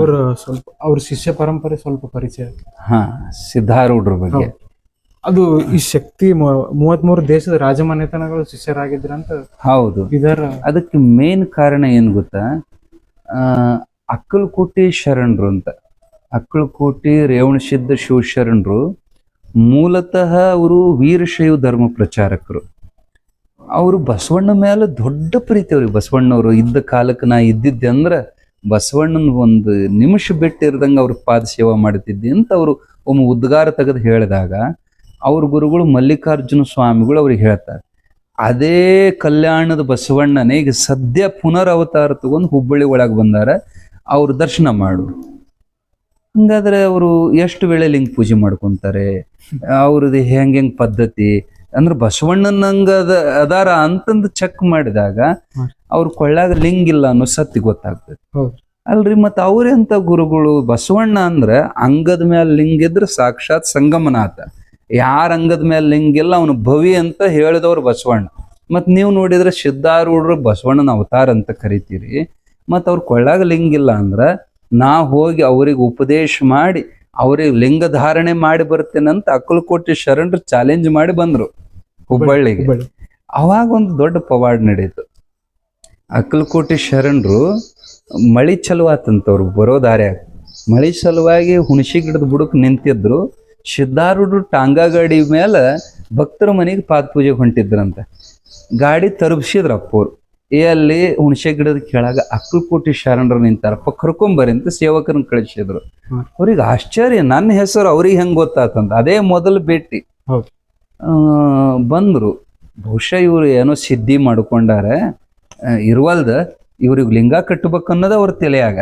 ಅವ್ರ ಸ್ವಲ್ಪ ಅವ್ರ ಶಿಷ್ಯ ಪರಂಪರೆ ಸ್ವಲ್ಪ ಪರಿಚಯ ಹಾ ಸಿದ್ಧಾರೂಢರ ಬಗ್ಗೆ. ಅದು ಈ ಶಕ್ತಿ ಮೂವತ್ಮೂರು ದೇಶದ ರಾಜಮನೆತನಗಳು ಶಿಷ್ಯರಾಗಿದ್ರಂತ ಹೌದು. ಇದರ ಅದಕ್ಕೆ ಮೇನ್ ಕಾರಣ ಏನ್ ಗೊತ್ತಾ? ಅಕ್ಕಲಕೋಟೆ ಶರಣರು ಅಂತ. ಅಕ್ಕಲಕೋಟೆ ರೇವಣಸಿದ್ಧ ಶಿವಶರಣರು ಮೂಲತಃ ಅವರು ವೀರಶೈವ ಧರ್ಮ ಪ್ರಚಾರಕರು. ಅವರು ಬಸವಣ್ಣ ಮೇಲೆ ದೊಡ್ಡ ಪ್ರೀತಿ ಅವ್ರಿಗೆ. ಬಸವಣ್ಣವರು ಇದ್ದ ಕಾಲಕ್ಕೆ ನಾ ಇದ್ದಿದ್ದೆ ಅಂದ್ರೆ ಬಸವಣ್ಣನ ಒಂದು ನಿಮಿಷ ಬಿಟ್ಟಿರ್ದಂಗೆ ಅವ್ರ ಪಾದ ಸೇವಾ ಮಾಡ್ತಿದ್ದೆ ಅಂತ ಅವರು ಒಮ್ಮೆ ಉದ್ಗಾರ ತೆಗೆದು ಹೇಳಿದಾಗ ಅವ್ರ ಗುರುಗಳು ಮಲ್ಲಿಕಾರ್ಜುನ ಸ್ವಾಮಿಗಳು ಅವ್ರಿಗೆ ಹೇಳ್ತಾರೆ ಅದೇ ಕಲ್ಯಾಣದ ಬಸವಣ್ಣನೇ ಈಗ ಸದ್ಯ ಪುನರವತಾರ ತಗೊಂಡು ಹುಬ್ಬಳ್ಳಿ ಒಳಗೆ ಬಂದಾರ, ಅವ್ರ ದರ್ಶನ ಮಾಡು ಹಂಗಾದ್ರೆ ಅವರು ಎಷ್ಟು ವೇಳೆ ಲಿಂಗ ಪೂಜೆ ಮಾಡ್ಕೊಂತಾರೆ, ಅವ್ರದ್ದು ಹೆಂಗ್ ಹೆಂಗ್ ಪದ್ಧತಿ, ಅಂದ್ರೆ ಬಸವಣ್ಣನಂಗ ಅದ ಅದಾರ ಅಂತಂದು ಚೆಕ್ ಮಾಡಿದಾಗ. ಅವ್ರ ಕೊಳ್ಳಾಗ ಲಿಂಗ್ ಇಲ್ಲ ಅನ್ನೋ ಸತ್ತಿ ಗೊತ್ತಾಗ್ತದೆ. ಅಲ್ರಿ ಮತ್ತೆ ಅವ್ರೆಂತ ಗುರುಗಳು? ಬಸವಣ್ಣ ಅಂದ್ರೆ ಅಂಗದ ಮೇಲೆ ಲಿಂಗ್ ಇದ್ರೆ ಸಾಕ್ಷಾತ್ ಸಂಗಮನಾಥ ಯಾರ ಅಂಗದ ಮೇಲೆ ಲಿಂಗ್ ಇಲ್ಲ ಅವನು ಭವಿ ಅಂತ ಹೇಳಿದವ್ರು ಬಸವಣ್ಣ. ಮತ್ ನೀವು ನೋಡಿದ್ರೆ ಸಿದ್ಧಾರೂಢರು ಬಸವಣ್ಣನ ಅವತಾರ ಅಂತ ಕರಿತೀರಿ. ಮತ್ ಅವ್ರ ಕೊಳ್ಳಾಗ ಲಿಂಗ್ ಇಲ್ಲ ಅಂದ್ರ ನಾ ಹೋಗಿ ಅವ್ರಿಗೆ ಉಪದೇಶ ಮಾಡಿ ಅವ್ರಿಗೆ ಲಿಂಗ ಧಾರಣೆ ಮಾಡಿ ಬರ್ತೇನಂತ ಅಕ್ಕಲಕೋಟೆ ಶರಣರು ಚಾಲೆಂಜ್ ಮಾಡಿ ಬಂದ್ರು ಹುಬ್ಬಳ್ಳಿಗೆ. ಹುಬ್ಬಳ್ಳಿ. ಅವಾಗ ಒಂದು ದೊಡ್ಡ ಪವಾಡ್ ನಡೀತು. ಅಕ್ಕಲಕೋಟೆ ಶರಣರು ಮಳಿ ಚಲುವಾತಂತವ್ರು ಬರೋ ದಾರ್ಯಾಗ. ಮಳಿ ಸಲುವಾಗಿ ಹುಣಸಿ ಗಿಡದ ಬುಡಕ್ ನಿಂತಿದ್ರು ಸಿದ್ಧಾರೂಢರು ಟಾಂಗಾ ಗಾಡಿ ಮೇಲೆ ಭಕ್ತರ ಮನೆಗೆ ಪಾದ ಪೂಜೆಗೆ ಹೊಂಟಿದ್ರಂತ. ಗಾಡಿ ತರುಪಿಸಿದ್ರು ಅಪ್ಪವ್ರು ಏ ಅಲ್ಲಿ ಹುಣಸೆ ಗಿಡದ ಕೆಳಗ ಅಕ್ಕಲಕೋಟೆ ಶರಣರು ನಿಂತಾರಪ್ಪ ಕರ್ಕೊಂಬರಿ ಅಂತ ಸೇವಕರನ್ನ ಕಳಿಸಿದ್ರು. ಅವ್ರಿಗೆ ಆಶ್ಚರ್ಯ ನನ್ನ ಹೆಸರು ಅವ್ರಿಗೆ ಹೆಂಗ್ ಗೊತ್ತಾತಂತ. ಅದೇ ಮೊದಲು ಭೇಟಿ. ಬಂದರು. ಬಹುಶಃ ಇವ್ರು ಏನೋ ಸಿದ್ಧಿ ಮಾಡ್ಕೊಂಡಾರೆ. ಇರುವಲ್ದ ಇವ್ರಿಗೆ ಲಿಂಗ ಕಟ್ಟಬೇಕನ್ನೋದು ಅವ್ರ ತಲೆಯಾಗ.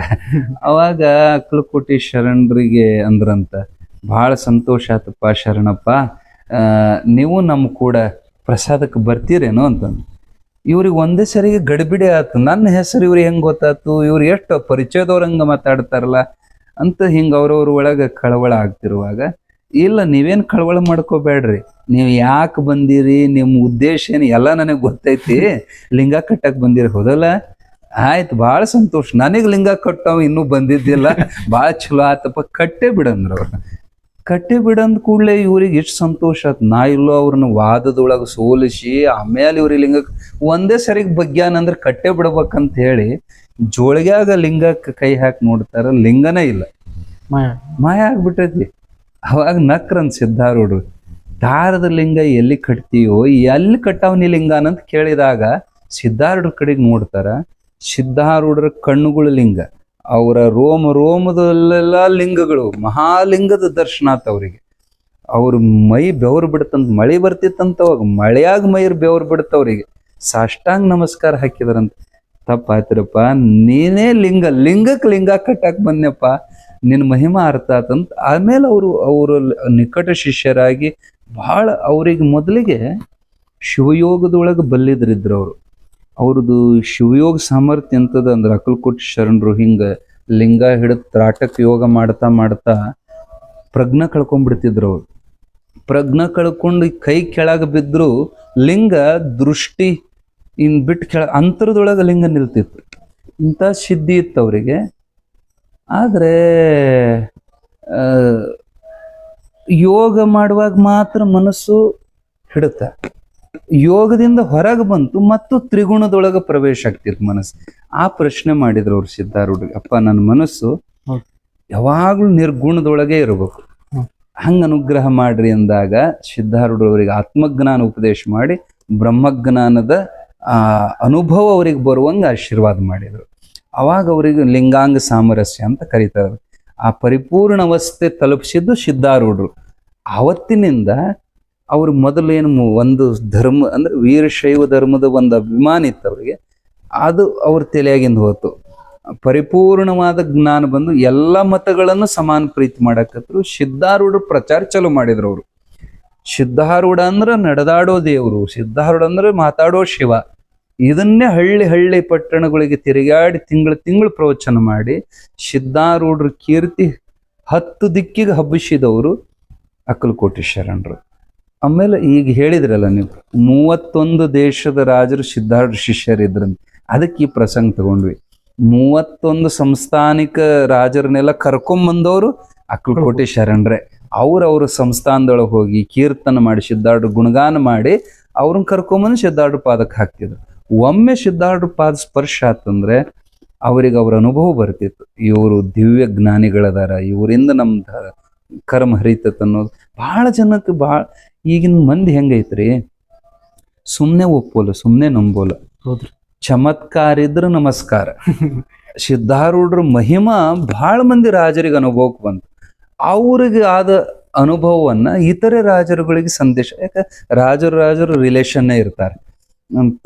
ಅವಾಗ ಅಕ್ಕಲಕೋಟೆ ಶರಣರಿಗೆ ಅಂದ್ರಂತ ಬಹಳ ಸಂತೋಷ ಆತಪ್ಪ ಶರಣಪ್ಪ ನೀವು ನಮ್ಮ ಕೂಡ ಪ್ರಸಾದಕ್ಕೆ ಬರ್ತೀರೇನೋ ಅಂತಂದು. ಇವ್ರಿಗೆ ಒಂದೇ ಸರಿಗೆ ಗಡಿಬಿಡಿ ಆತು, ನನ್ನ ಹೆಸರು ಇವ್ರಿಗೆ ಹೆಂಗ್ ಗೊತ್ತಾಯ್ತು ಇವ್ರು ಎಷ್ಟು ಪರಿಚಯದವ್ರ ಹಂಗೆ ಮಾತಾಡ್ತಾರಲ್ಲ ಅಂತ ಹಿಂಗೆ ಅವ್ರವ್ರ ಒಳಗೆ ಕಳವಳ ಆಗ್ತಿರುವಾಗ ಇಲ್ಲ ನೀವೇನ್ ಕಳವಳ ಮಾಡ್ಕೋಬೇಡ್ರಿ. ನೀವು ಯಾಕೆ ಬಂದಿರಿ ನಿಮ್ಮ ಉದ್ದೇಶ ಏನು ಎಲ್ಲ ನನಗೆ ಗೊತ್ತೈತಿ. ಲಿಂಗ ಕಟ್ಟಕ್ ಬಂದಿರಿ ಹೋದಲ್ಲ? ಆಯ್ತು ಭಾಳ ಸಂತೋಷ. ನನಗೆ ಲಿಂಗ ಕಟ್ಟವ್ ಇನ್ನೂ ಬಂದಿದ್ದಿಲ್ಲ. ಭಾಳ ಚಲೋ ಆತಪ್ಪ. ಕಟ್ಟೆ ಬಿಡಂದ್ರ ಅವ್ರು. ಕಟ್ಟೆ ಬಿಡಂದ ಕೂಡಲೇ ಇವ್ರಿಗೆ ಎಷ್ಟು ಸಂತೋಷ ಆತ್. ನಾ ಇಲ್ಲೋ ಅವ್ರನ್ನ ವಾದದೊಳಗೆ ಸೋಲಿಸಿ ಆಮೇಲೆ ಇವ್ರಿಗೆ ಲಿಂಗ ಒಂದೇ ಸರಿಗೆ ಬಗ್ಯಾನಂದ್ರೆ ಕಟ್ಟೆ ಬಿಡ್ಬೇಕಂತ ಹೇಳಿ ಜೋಳಿಗ್ಯಾಗ ಲಿಂಗಕ್ಕೆ ಕೈ ಹಾಕಿ ನೋಡ್ತಾರ ಲಿಂಗನೇ ಇಲ್ಲ. ಮಾಯ. ಮಾಯ ಆಗ್ಬಿಟ್ಟೈತಿ. ಅವಾಗ ನಕ್ರ ಸಿದ್ಧಾರೂಢರು ದಾರದ ಲಿಂಗ ಎಲ್ಲಿ ಕಟ್ತೀಯೋ, ಎಲ್ಲಿ ಕಟ್ಟವನಿ ಲಿಂಗ ಅಂತ ಕೇಳಿದಾಗ ಸಿದ್ಧಾರೂಢರ ಕಡೆಗೆ ನೋಡ್ತಾರ ಸಿದ್ಧಾರೂಢರ ಕಣ್ಣುಗಳ ಲಿಂಗ, ಅವರ ರೋಮ ರೋಮದಲ್ಲೆಲ್ಲ ಲಿಂಗಗಳು, ಮಹಾಲಿಂಗದ ದರ್ಶನ ಆತ ಅವರಿಗೆ. ಅವ್ರ ಮೈ ಬೆವರು ಬಿಡ್ತಂತ, ಮಳೆ ಬರ್ತಿತ್ತಂತ ಅವಾಗ, ಮಳೆಯಾಗ ಮೈರ್ ಬೆವರು ಬಿಡ್ತವ್ರಿಗೆ ಸಾಷ್ಟಾಂಗ ನಮಸ್ಕಾರ ಹಾಕಿದಾರಂತ, ತಪ್ಪಾಯ್ತಿರಪ್ಪ, ನೀನೇ ಲಿಂಗ ಲಿಂಗಕ್ಕೆ ಲಿಂಗ ಕಟ್ಟಾಕ್ ಬಂದ್ನಪ್ಪ ನಿನ್ನ ಮಹಿಮಾ ಅರ್ಥ ಆತಂತ ಆಮೇಲೆ ಅವರು ಅವರು ನಿಕಟ ಶಿಷ್ಯರಾಗಿ ಬಹಳ ಅವ್ರಿಗೆ ಮೊದಲಿಗೆ ಶಿವಯೋಗದೊಳಗೆ ಬಲ್ಲಿದ್ರಿದ್ರು ಅವರು. ಅವ್ರದ್ದು ಶಿವಯೋಗ ಸಾಮರ್ಥ್ಯ ಅಂತದ ಅಂದ್ರೆ ಅಕಲ್ಕೋಟ್ ಶರಣರು ಹಿಂಗೆ ಲಿಂಗ ಹಿಡಿದು ತ್ರಾಟಕ್ ಯೋಗ ಮಾಡ್ತಾ ಮಾಡ್ತಾ ಪ್ರಜ್ಞ ಕಳ್ಕೊಂಡ್ಬಿಡ್ತಿದ್ರು ಅವ್ರು. ಪ್ರಜ್ಞ ಕಳ್ಕೊಂಡು ಕೈ ಕೆಳಗೆ ಬಿದ್ರು ಲಿಂಗ ದೃಷ್ಟಿ ಇನ್ ಬಿಟ್ಟು ಕೆಳ ಅಂತರದೊಳಗೆ ಲಿಂಗ ನಿಲ್ತಿತ್ತು. ಇಂಥ ಸಿದ್ಧಿ ಇತ್ತು ಅವರಿಗೆ. ಆದರೆ ಯೋಗ ಮಾಡುವಾಗ ಮಾತ್ರ ಮನಸ್ಸು ಹಿಡುತ್ತೆ. ಯೋಗದಿಂದ ಹೊರಗೆ ಬಂತು ಮತ್ತು ತ್ರಿಗುಣದೊಳಗೆ ಪ್ರವೇಶ ಆಗ್ತಿತ್ತು ಮನಸ್ಸು. ಆ ಪ್ರಶ್ನೆ ಮಾಡಿದ್ರು ಅವ್ರು ಸಿದ್ಧಾರೂಢ ಅಪ್ಪ ನನ್ನ ಮನಸ್ಸು. ಯಾವಾಗಲೂ ನಿರ್ಗುಣದೊಳಗೆ ಇರಬೇಕು. ಹಂಗೆ ಅನುಗ್ರಹ ಮಾಡ್ರಿ ಅಂದಾಗ ಸಿದ್ಧಾರೂಢರು ಅವರಿಗೆ ಆತ್ಮಜ್ಞಾನ ಉಪದೇಶ ಮಾಡಿ ಬ್ರಹ್ಮಜ್ಞಾನದ ಆ ಅನುಭವ ಅವರಿಗೆ ಬರುವಂಗ ಆಶೀರ್ವಾದ ಮಾಡಿದರು. ಅವಾಗ ಅವರಿಗೆ ಲಿಂಗಾಂಗ ಸಾಮರಸ್ಯ ಅಂತ ಕರೀತಾರೆ. ಆ ಪರಿಪೂರ್ಣ ಅವಸ್ಥೆ ತಲುಪಿಸಿದ್ದು ಸಿದ್ಧಾರೂಢರು. ಆವತ್ತಿನಿಂದ ಅವರು ಮೊದಲು ಏನು ಮು- ಒಂದು ಧರ್ಮ ಅಂದ್ರೆ ವೀರಶೈವ ಧರ್ಮದ ಒಂದು ಅಭಿಮಾನ ಇತ್ತು ಅವರಿಗೆ. ಅದು ಅವ್ರ ತಲೆಯಾಗಿಂದ ಹೋತು ಪರಿಪೂರ್ಣವಾದ ಜ್ಞಾನ ಬಂದು ಎಲ್ಲ ಮತಗಳನ್ನು ಸಮಾನ ಪ್ರೀತಿ ಮಾಡಕತ್ರು. ಸಿದ್ಧಾರೂಢರು ಪ್ರಚಾರ ಚಲೋ ಮಾಡಿದ್ರು ಅವರು. ಸಿದ್ಧಾರೂಢ ಅಂದ್ರೆ ನಡೆದಾಡೋ ದೇವರು. ಸಿದ್ಧಾರೂಢ ಅಂದ್ರೆ ಮಾತಾಡೋ ಶಿವ. ಇದನ್ನೇ ಹಳ್ಳಿ ಹಳ್ಳಿ ಪಟ್ಟಣಗಳಿಗೆ ತಿರುಗಾಡಿ ತಿಂಗಳು ತಿಂಗಳು ಪ್ರವಚನ ಮಾಡಿ ಸಿದ್ಧಾರೂಢರ ಕೀರ್ತಿ ಹತ್ತು ದಿಕ್ಕಿಗೆ ಹಬ್ಬಿಸಿದವರು ಅಕ್ಕಲಕೋಟಿ ಶರಣರು ಆಮೇಲೆ ಈಗ ಹೇಳಿದ್ರಲ್ಲ ನೀವು, ಮೂವತ್ತೊಂದು ದೇಶದ ರಾಜರು ಸಿದ್ಧಾರ್ಥ ಶಿಷ್ಯರಿದ್ರಂತ ಅದಕ್ಕೆ ಈ ಪ್ರಸಂಗ ತಗೊಂಡ್ವಿ. ಮೂವತ್ತೊಂದು ಸಂಸ್ಥಾನಿಕ ರಾಜರನ್ನೆಲ್ಲ ಕರ್ಕೊಂಬಂದವರು ಅಕ್ಕಲಕೋಟೆ ಶರಣರೇ ಅವ್ರ ಅವ್ರ ಸಂಸ್ಥಾನದೊಳಗೆ ಹೋಗಿ ಕೀರ್ತನ ಮಾಡಿ ಸಿದ್ಧಾರ್ಢ ಗುಣಗಾನ ಮಾಡಿ ಅವ್ರನ್ನ ಕರ್ಕೊಂಬಂದು ಸಿದ್ಧಾರ್ಢ ಪಾದಕ್ಕೆ ಹಾಕ್ತಿದ್ರು. ಒಮ್ಮೆ ಸಿದ್ಧಾರ್ಢ ಪಾದ ಸ್ಪರ್ಶ ಆತಂದ್ರೆ ಅವರಿಗೆ ಅವ್ರ ಅನುಭವ ಬರ್ತಿತ್ತು. ಇವರು ದಿವ್ಯ ಜ್ಞಾನಿಗಳದಾರ ಇವರಿಂದ ನಮ್ದು ಕರ್ಮ ಹರಿತತ್ ಅನ್ನೋದು. ಭಾಳ ಜನಕ್ಕೆ ಭಾಳ ಈಗಿನ ಮಂದಿ ಹೆಂಗೈತ್ರಿ? ಸುಮ್ಮನೆ ಒಪ್ಪೋಲ್ಲ ಸುಮ್ಮನೆ ನಂಬೋಲ್ಲ. ಹೌದ್ರಿ. ಚಮತ್ಕಾರ ಇದ್ರೆ ನಮಸ್ಕಾರ. ಸಿದ್ಧಾರೂಢರ ಮಹಿಮಾ ಬಹಳ ಮಂದಿ ರಾಜರಿಗೆ ಅನುಭವಕ್ಕೆ ಬಂತು. ಅವ್ರಿಗೆ ಆದ ಅನುಭವವನ್ನ ಇತರೆ ರಾಜರುಗಳಿಗೆ ಸಂದೇಶ ಯಾಕೆ ರಾಜರು ರಾಜರು ರಿಲೇಷನ್ನೇ ಇರ್ತಾರೆ.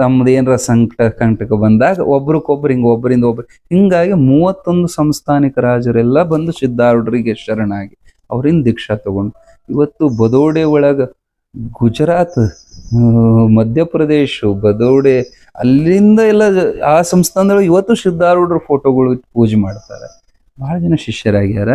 ತಮ್ಮದು ಏನರ ಸಂಕಟ, ಕಂಟಕ ಬಂದಾಗ ಒಬ್ರಿಗೊಬ್ರು ಹಿಂಗ ಒಬ್ಬರಿಂದ ಒಬ್ರು, ಹಿಂಗಾಗಿ ಮೂವತ್ತೊಂದು ಸಂಸ್ಥಾನಿಕ ರಾಜರೆಲ್ಲ ಬಂದು ಸಿದ್ಧಾರೂಢರಿಗೆ ಶರಣಾಗಿ ಅವರಿಂದ ದೀಕ್ಷಾ ತಗೊಂಡು ಇವತ್ತು ಬದೋಡೆ ಒಳಗ ಗುಜರಾತ್ ಮಧ್ಯಪ್ರದೇಶ, ಬದೋಡೆ ಅಲ್ಲಿಂದ ಎಲ್ಲ ಆ ಸಂಸ್ಥಾನದೊಳಗೆ ಇವತ್ತು ಸಿದ್ಧಾರೂಢರ ಫೋಟೋಗಳು ಪೂಜೆ ಮಾಡ್ತಾರೆ. ಬಹಳ ಜನ ಶಿಷ್ಯರಾಗ್ಯಾರ.